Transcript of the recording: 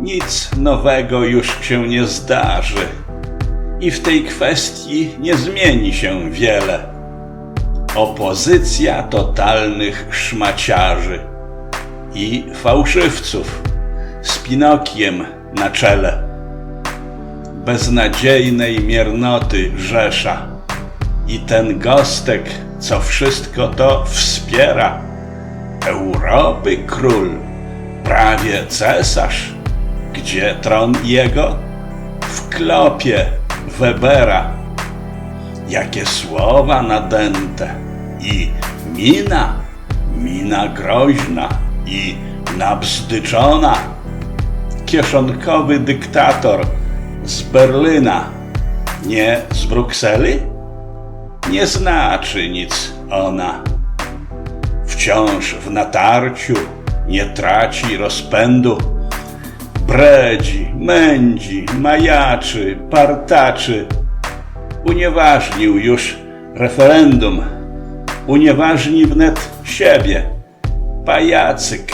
Nic nowego już się nie zdarzy i w tej kwestii nie zmieni się wiele. Opozycja totalnych szmaciarzy i fałszywców z Pinokiem na czele. Beznadziejnej miernoty rzesza i ten gostek, co wszystko to wspiera. Europy król, prawie cesarz, gdzie tron jego? W klopie Webera. Jakie słowa nadęte i mina, mina groźna i nabzdyczona. Kieszonkowy dyktator z Berlyna, nie z Brukseli? Nie znaczy nic ona. Wciąż w natarciu nie traci rozpędu. Bredzi, mędzi, majaczy, partaczy. Unieważnił już referendum. Unieważni wnet siebie. Pajacyk